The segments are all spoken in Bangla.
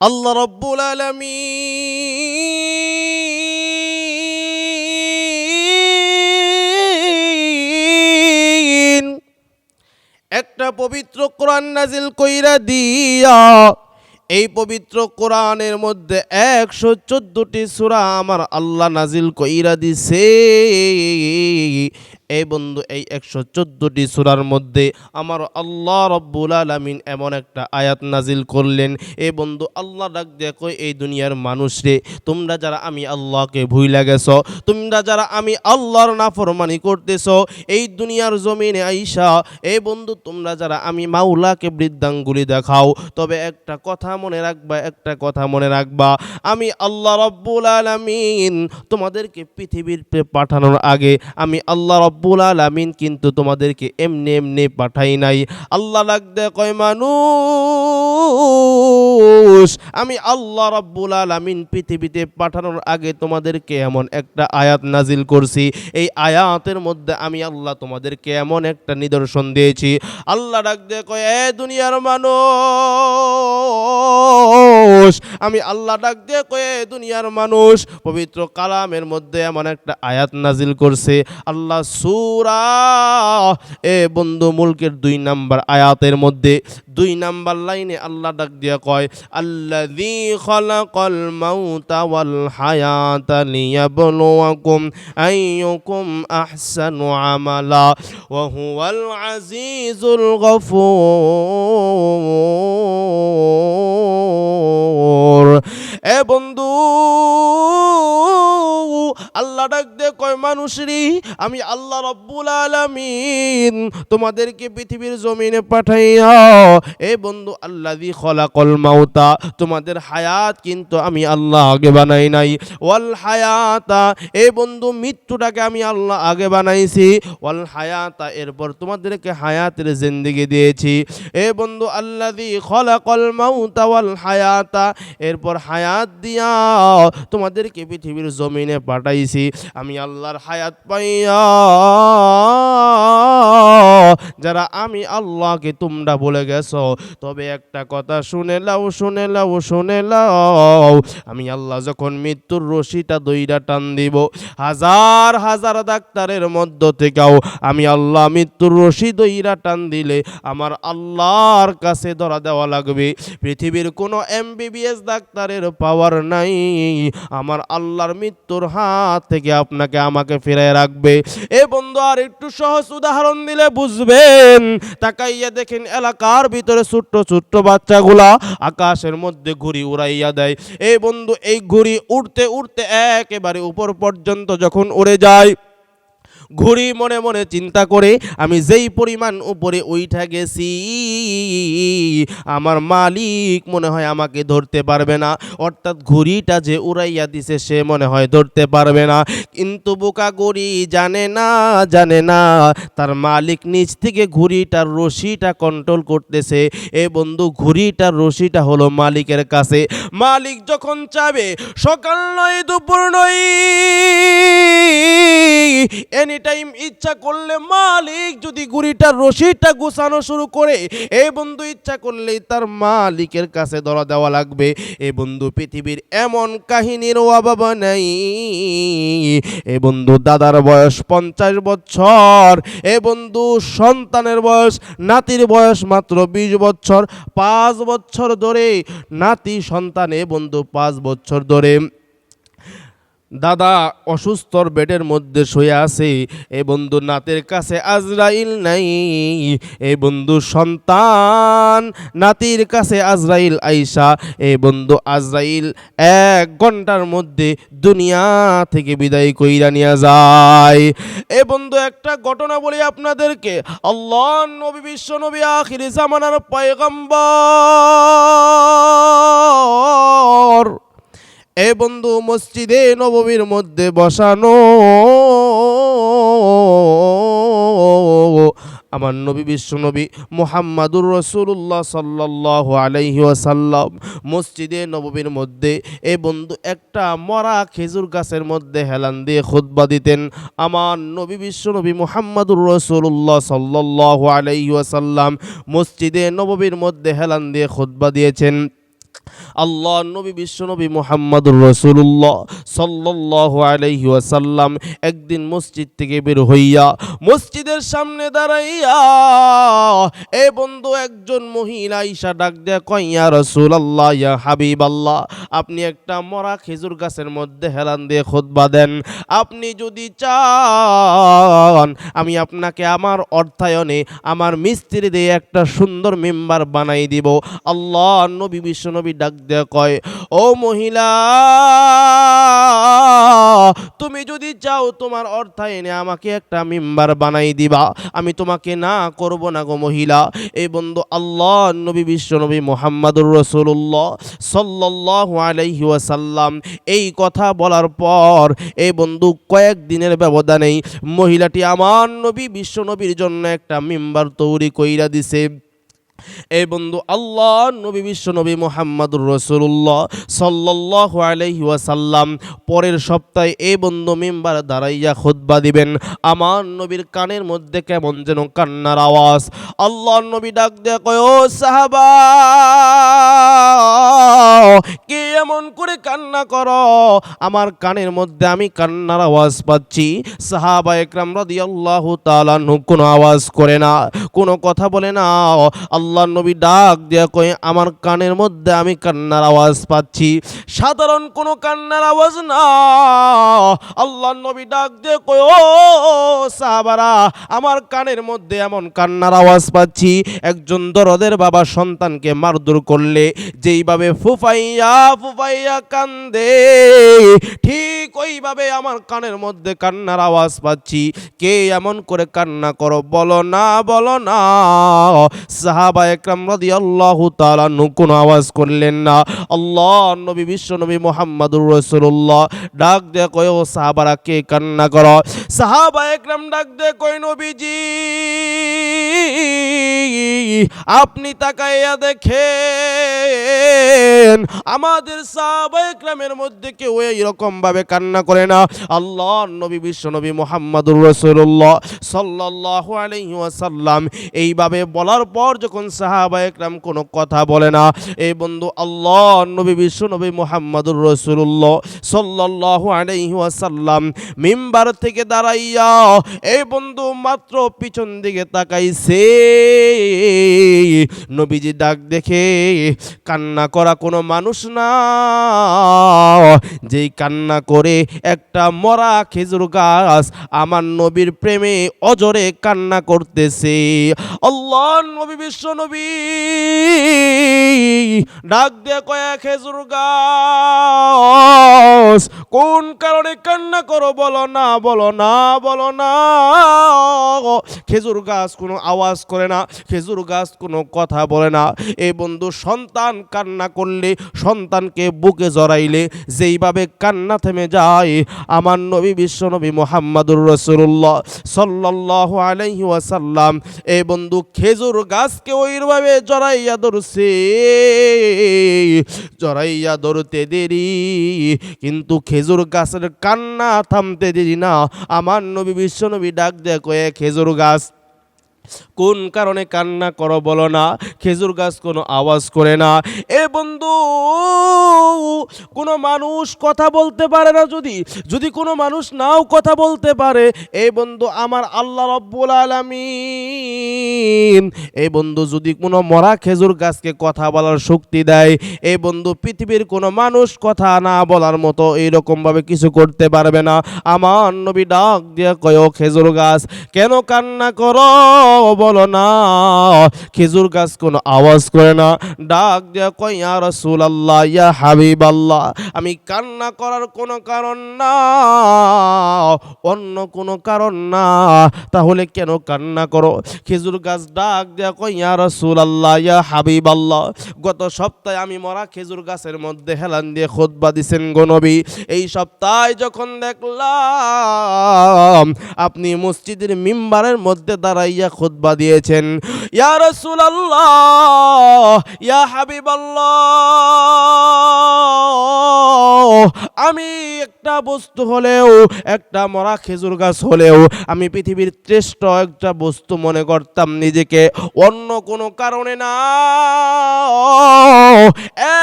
আল্লাহ রব্বুল আলমী একটা পবিত্র কোরআন নাজিল কইরা দিয়া এই পবিত্র কোরআনের মধ্যে একশো চোদ্দটি সূরা আমার আল্লাহ নাজিল কইরা দিছে। এই বন্ধু, এই একশো চোদ্দটি সূরার মধ্যে আমার আল্লাহ রব্বুল আলামিন এমন একটা আয়াত নাজিল করলেন। এ বন্ধু, আল্লাহ ডাক দেখো এই দুনিয়ার মানুষরে তোমরা যারা আমি আল্লাহকে ভুইলা গেছ, তোমরা যারা আমি আল্লাহর নাফরমানি করতেছ, এই দুনিয়ার জমিনে আইসা এই বন্ধু, তোমরা যারা আমি মাওলাকে বৃদ্ধাঙ্গুলি দেখাও, তবে একটা কথা মনে রাখবা, একটা কথা মনে রাখবা। আমি আল্লাহ রব্বুল আলামিন তোমাদেরকে পৃথিবীর পাঠানোর আগে, আমি আল্লাহ রব্বুল আলামিন কিন্তু তোমাদেরকে এমনি এমনি পাঠাই নাই। আল্লাহ লাগদে কয়, মানুষ, আমি আল্লাহ রব্বুল আলামিন পৃথিবীতে পাঠানোর আগে তোমাদেরকে এমন একটা আয়াত নাজিল করছি। এই আয়াতের মধ্যে আমি আল্লাহ তোমাদেরকে এমন একটা নিদর্শন দিয়েছি। আল্লাহ ডাক দিয়ে কয়, এ দুনিয়ার মানুষ আমি আল্লাহ ডাক দিয়ে কয়ে দুনিয়ার মানুষ, পবিত্র কালামের মধ্যে এমন একটা আয়াত নাজিল করছে, আল্লাহ সুরা, এ বন্ধু মুলকের দুই নাম্বার আয়াতের মধ্যে, দুই নাম্বার লাইনে আল্লাহ ডাক দিয়ে কয় হুয়াল আজিজুল গফুর. এ বন্ধু আল্লাহ ডাক দে কয় মানুষরি আমি আল্লাহ রব্বুল আলামিন তোমাদেরকে পৃথিবীর জমিনে পাঠাইয়া, এ বন্ধু আল্লাহ দি খলাকল মাউতা, তোমাদের হায়াত কিন্তু আমি আল্লাহ আগে বানাই নাই। ওয়াল হায়াতা, এ বন্ধু মৃত্যুটাকে আমি আল্লাহ আগে বানাইছি। ওয়াল হায়াতা, এরপর তোমাদেরকে হায়াতের জিন্দিগি দিয়েছি। এ বন্ধু আল্লাহ দি খলাকল মাউতা ওয়াল হায়াতা, এরপর হায়াত দিয়া তোমাদেরকে পৃথিবীর জমিনে পাঠাইছি। আমি আল্লাহর হায়াত পাইয়া যারা আমি আল্লাহকে তোমরা বলে গেছো। তবে একটা কথা শুনে লাও শুনে লাও শুনে লাও আমি আল্লাহ যখন মৃত্যুর রশিটা দইরা টান দিব, হাজার হাজার ডাক্তারের মধ্য থেকেও আমি আল্লাহ মৃত্যুর রশি দইরা টান দিলে আমার আল্লাহর কাছে ধরা দেওয়া লাগবে। পৃথিবীর কোনো এমবিবিএস ডাক্তারের পাওয়ার নাই। আমার আল্লাহর মৃত্যুর হাত থেকে আপনাকে আমাকে ফিরায় রাখবে। এ বন্ধু, আর একটু সহজ উদাহরণ দিলে বুঝবেন? তাকাইয়া দেখেন এলাকার ভিতরে ছোট্ট ছোট্ট বাচ্চাগুলা আকাশের মধ্যে ঘুড়ি উড়াইয়া দেয়। এই বন্ধু, এই ঘুড়ি উড়তে উড়তে একেবারে উপর পর্যন্ত যখন উড়ে যায় ঘুড়ি মনে মনে চিন্তা করে, আমি যেই পরিমাণ উপরে উইঠা গেছি, আমার মালিক মনে হয় আমাকে ধরতে পারবে না। অর্থাৎ ঘুড়িটা যে উড়াইয়া দিছে, সে মনে হয় ধরতে পারবে না। কিন্তু বোকা গড়ি জানে না জানে না, তার মালিক নিচ থেকে ঘুড়িটার রশিটা কন্ট্রোল করতেছে। এ বন্ধু ঘুড়িটার রশিটা হলো মালিকের কাছে। মালিক যখন চাবে, সকাল নয়, দুপুর নয় এনি টাইম ইচ্ছা করলে মালিক যদি গুড়িটার রশিটা গুছানো শুরু করে, এ বন্ধু ইচ্ছা করলেই তার মালিকের কাছে ধরা দেওয়া লাগবে। এ বন্ধু, পৃথিবীর এমন কাহিনীর অভাব নেই। এ বন্ধু, দাদার বয়স পঞ্চাশ বছর। এ বন্ধু, সন্তানের বয়স, নাতির বয়স মাত্র বিশ বছর। পাঁচ বছর ধরে নাতি, সন্তান, এ বন্ধু, পাঁচ বছর ধরে। দাদা অসুস্থর বেডের মধ্যে শুয়ে আছে। এ বন্ধু নাতের কাছে আজরাইল নাই। এ বন্ধু সন্তান নাতির কাছে আজরাইল আইসা। এ বন্ধু আজরাইল এক ঘণ্টার মধ্যে দুনিয়া থেকে বিদায় কইরা নিয়ে যায়। এ বন্ধু একটা ঘটনা বলি আপনাদেরকে। আল্লাহ নবী বিশ্ব নবী আখির জামানার পয়গম্বর। এ বন্ধু মসজিদে নববীর মধ্যে বসানো। আমার নবী বিশ্ব নবী মোহাম্মদুর রসুল্লাহ সাল্লাহ আলাইহি ওয়াসাল্লাম মসজিদে নববীর মধ্যে এ বন্ধু একটা মরা খেজুর গাছের মধ্যে হেলান দিয়ে খুতবা দিতেন। আমার নবী বিশ্ব নবী মোহাম্মদুর রসুল্লাহ সাল্লাহ আলাইহি ওয়াসাল্লাম মসজিদে নববীর মধ্যে হেলান দিয়ে খুতবা দিয়েছেন। আল্লাহ, নবী বিশ্বনবী মোহাম্মদুর রসুল্লাহ সাল্লাহ আলাইহি ওয়াসাল্লাম একদিন মসজিদ থেকে বের হইয়া মসজিদের সামনে দাঁড়াইয়া, এ বন্ধু, একজন মহিলা ঈশা ডাক দেয়া কইয়া রসুল আল্লাহ ইয়া হাবিব আল্লাহ আপনি একটা মরা খেজুর গাছের মধ্যে হেলান দিয়ে খোদবা দেন। আপনি যদি চান আমি আপনাকে আমার অর্থায়নে আমার মিস্ত্রি দিয়ে একটা সুন্দর মেম্বার বানাই দিব। আল্লাহ নবী বিশ্বনবী ডাক দেয়া কয়, ও মহিলা তুমি যদি চাও তোমার অর্থায়নে আমাকে একটা মেম্বার বানাই দিবা, আমি তোমাকে না করব না গো মহিলা। এই বন্ধু আল্লাহ, নবী বিশ্বনবী মোহাম্মদুর রসুল্লাহ সাল্লাহ আলাইহি ওয়াসাল্লাম, এই কথা বলার পর এই বন্ধু কয়েক দিনের ব্যবধানেই মহিলাটি আমার নবী বিশ্বনবীর জন্য একটা মেম্বার তৈরি কইরা দিছে। এই বন্ধু আল্লাহ, নবী বিশ্ব নবী মোহাম্মদুর রসুল্লাহ সাল্লাহ আলহি ওয়াসাল্লাম, পরের সপ্তাহে এই বন্ধু মেম্বার দাঁড়াইয়া খুতবা দিবেন। আমার নবীর কানের মধ্যে কেমন যেন কান্নার আওয়াজ। আল্লাহ নবী ডাক দেয়া কয়, ও সাহাবা কে এমন করে কান্না করো? আমার কানের মধ্যে আমি কান্নার আওয়াজ পাচ্ছি। সাহাবা একরাম রাদিয়াল্লাহু তাআলা কোনো আওয়াজ করে না, কোনো কথা বলে না। আল্লাহ নবী ডাক দেয়া কয়ে, আমার কানের মধ্যে আমি কান্নার আওয়াজ পাচ্ছি। সাধারণ কোনো কান্নার আওয়াজ না। আল্লাহ নবী ডাক দিয়ে কয়, ও সাহাবারা, আমার কানের মধ্যে এমন কান্নার আওয়াজ পাচ্ছি। একজন দরদের বাবা সন্তানকে মারধর করলে যেইভাবে ফুফাইয়া ফুফাইয়া কান্দে। ঠিক ওইভাবে আমার কানের মধ্যে কান্নার আওয়াজ পাচ্ছি। কে এমন করে কান্না করো? বলো না বলো না। সাহাবা একরাম রাদি আল্লাহ তালা কোনো আওয়াজ করলেন না। আল্লাহ, নবী, বিশ্ব নবী মোহাম্মদুর রসুল্লাহ ডাক দে কয়, ও সাহাবারা, কে কান্না করো? সাহাবা একরাম ডাক দে কয়, নবীজি, আপনি তাকাইয়া দেখেন আমাদের সাহাবা একরামের মধ্যে কেউ এইরকম ভাবে কান্না করে না। আল্লাহ নবী, বিশ্ব নবী মোহাম্মদুর রসুল্লাহ সাল্লাহ আলহি এইভাবে বলার পর যখন সাহাবা একরাম কোনো কথা বলে না, এই বন্ধু আল্লাহ নবী, বিশ্ব নবী মোহাম্মদুর রসুল্লাহ সাল্লাহ আলহি ওয়াসাল্লাম মিম্বার থেকে দাঁড়াইয়া, এই বন্ধু, মাত্র পিছন দিকে তাকাইছে। নবীজি ডাক দেখে কান্না করা কোনো মানুষ না যেই কান্না করে একটা মরা খেজুর গাছ আমার নবীর প্রেমে অজরে কান্না করতেছে। আল্লাহ নবী, বিশ্ব নবী, ডাক দিয়ে কয়া, খেজুর গাছ, কোন কারণে কান্না করো? বলো না বলো না বলো না। খেজুর গাছ কোনো আওয়াজ করে না, খেজুর গাছ কোনো কথা বলে না। এই বন্ধু সন্তান কান্না করলে সন্তানকে বুকে জড়াইলে, যেইভাবে কান্না থেমে যায়, আমার নবী বিশ্ব নবী মোহাম্মদুর রসুল্লাহ সাল্লাহ আলাইহি ওয়াসাল্লাম এই বন্ধু, খেজুর গাছকে ওইভাবে জড়াইয়া ধরছে, জড়াইয়া ধরতে দেরি, কিন্তু খেজুর গাছের কান্না থামতে দেরি না। আমার নবী বিশ্ব নবী ডাক দেয়, কয়ে খেজুর গাছ কোন কারণে কান্না করো বলো না, খেজুর গাছ কোনো আওয়াজ করে না। এ বন্ধু, কোনো মানুষ কথা বলতে পারে না যদি যদি কোনো মানুষ নাও কথা বলতে পারে এই বন্ধু আমার আল্লাহ রব্বুল আলামিন। এই বন্ধু, যদি কোনো মরা খেজুর গাছকে কথা বলার শক্তি দেয় এই বন্ধু পৃথিবীর কোনো মানুষ কথা না বলার মতো এইরকমভাবে কিছু করতে পারবে না। আমার নবী ডাক দিয়ে কয় "ও খেজুর গাছ, কেন কান্না করো? বলো না, খেজুর গাছ কোনো আওয়াজ করে না। ডাক দেয়া কয়, ইয়া রসুল আল্লাহ ইয়া হাবিব আল্লাহ আমি কান্না করার কোনো কারণ না, অন্য কোনো কারণ না, তাহলে কেন কান্না করো? খেজুর গাছ ডাক দেয়া কয়, ইয়া রসুল আল্লাহ ইয়া হাবিব আল্লাহ গত সপ্তাহে আমি মরা খেজুর গাছের মধ্যে হেলান দিয়ে খোদবা দিছেন গো নবী। এই সপ্তাহে যখন দেখলাম, আপনি মসজিদের মিম্বারের মধ্যে দাঁড়াইয়া খুতবা দিয়েছেন। ইয়া রাসূলুল্লাহ ইয়া হাবিবাল্লাহ আমি একটা বস্তু হলেও, একটা মরা খেজুর গাছ হলেও আমি পৃথিবীর শ্রেষ্ঠ একটা বস্তু মনে করতাম নিজেকে, অন্য কোনো কারণে না।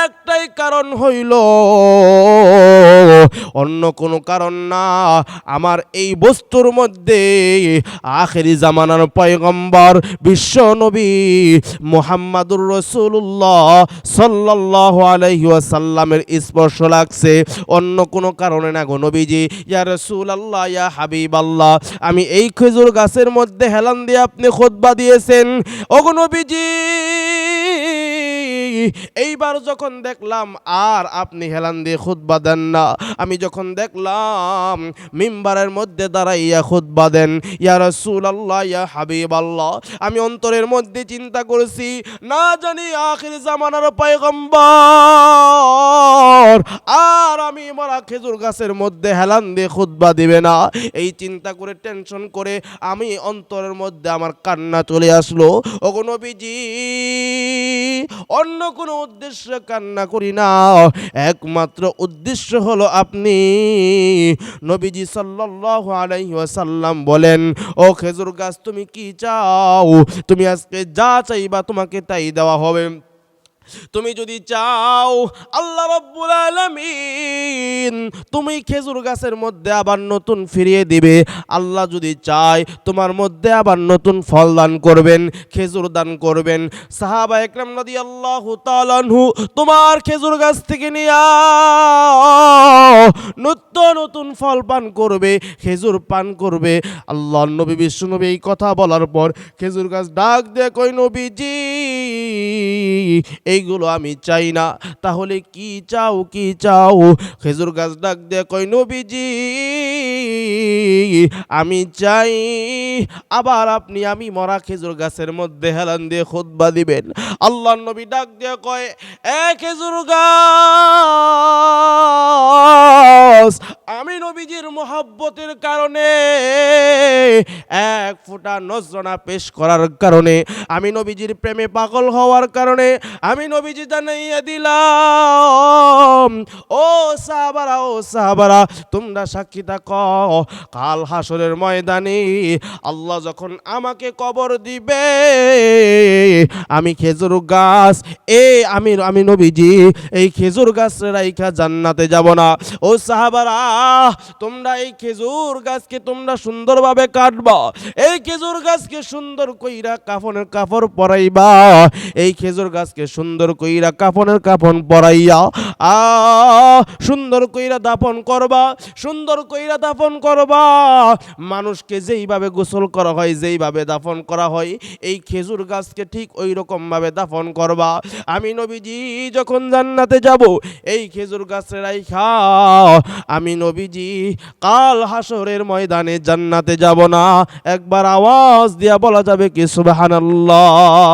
একটাই কারণ হইল, অন্য কোনো কারণ না। আমার এই বস্তুর মধ্যে আখেরি জামানার পয়গম্বর, বিশ্ব নবী মোহাম্মদুর রসুল্লাহ সাল্লাহ আলহি ওয়াসাল্লামের স্পর্শ লাগছে। অন্য কোনো কারণে না গো নবীজি, ইয়া রসুল আল্লাহ ইয়া হাবিব আল্লাহ আমি এই খেজুর গাছের মধ্যে হেলান দিয়ে আপনি খোদবা দিয়েছেন। ওগো নবীজি এইবার যখন দেখলাম, আর আপনি হেলান দিয়ে খুতবা দেন না। আমি যখন দেখলাম, মিম্বারের মধ্যে দাঁড়াইয়া খুতবা দেন। ইয়া রাসূল আল্লাহ ইয়া হাবিব আল্লাহ আমি অন্তরের মধ্যে চিন্তা করেছি, না জানি আখির জামানার পয়গম্বর। আর আমি মরা খেজুর গাছের মধ্যে হেলান দিয়ে খুতবা দিবে না। এই চিন্তা করে, টেনশন করে আমি অন্তরের মধ্যে আমার কান্না চলে আসলো। ওগো নবীজি, অন্য কোনো উদ্দেশ্য কান্না করি না। একমাত্র উদ্দেশ্য হলো আপনি নবীজি সাল্লাল্লাহু আলাইহি ওয়াসাল্লাম বলেন, ও খেজুর গাছ, তুমি কি চাও? তুমি আজকে যা চাইবা তোমাকে তাই দেওয়া হবে। তুমি যদি চাও, আল্লাহ রব্বুল আলামিন তুমি খেজুর গাছের মধ্যে আবার নতুন ফিরিয়ে দিবে। আল্লাহ যদি চায়, তোমার মধ্যে আবার নতুন ফল দান করবেন, খেজুর দান করবেন। সাহাবা একরাম নদী আল্লাহ তালানহু তোমার খেজুর গাছ থেকে নিয়ে নিত্য নতুন ফল পান করবে, খেজুর পান করবে। আল্লাহ নবী বিশ্ব নবী এই কথা বলার পর খেজুর গাছ ডাক দিয়ে কই নবীজি এইগুলো আমি চাই না। তাহলে কি চাও কি চাও? খেজুর গাছ ডাক দিয়ে কই নবীজি আমি চাই, আবার আপনি আমি মরা খেজুর গাছের মধ্যে হেলান দিয়ে খুতবা দিবেন। আল্লাহ নবী ডাক দিয়ে কয়, এ খেজুর গাছ, আমি নবীজির মোহাব্বতের কারণে এক ফোঁটা নজরানা পেশ করার কারণে, আমি নবীজির প্রেমে পাগল হওয়ার কারণে, আমি নবীজি জানাইয়া দিলাম, ও সাহাবারা ও সাহাবারা, তোমরা সাক্ষী থাকো কাল হাসরের ময়দানে আল্লাহ যখন আমাকে কবর দিবে, আমি খেজুর গাছ, এ আমি আমি নবীজি, এই খেজুর গাছ রাইখা জান্নাতে যাব না। ও সাহাবারা, তোমরা এই খেজুর গাছকে তোমরা সুন্দরভাবে কাটবা, এই খেজুর গাছকে সুন্দর কইরা কাফনের কাপড় পরাইবা, এই খেজুর গাছকে সুন্দর কইরা কাফনের কাফন পরাইয়া, আ, সুন্দর কইরা দাপন করবা, সুন্দর কইরা দাপন করবা। মানুষকে যেইভাবে গোসল করা হয়, যেইভাবে দাফন করা হয়, এই খেজুর গাছকে ঠিক ওই রকম ভাবে দাফন করবা। আমি নবীজি, যখন জান্নাতে যাব, এই খেজুর গাছে রাইখা। আমি নবীজি, কাল হাসরের ময়দানে জান্নাতে যাব না। একবার আওয়াজ দিয়া বলা যাবে কি, সুবহানাল্লাহ।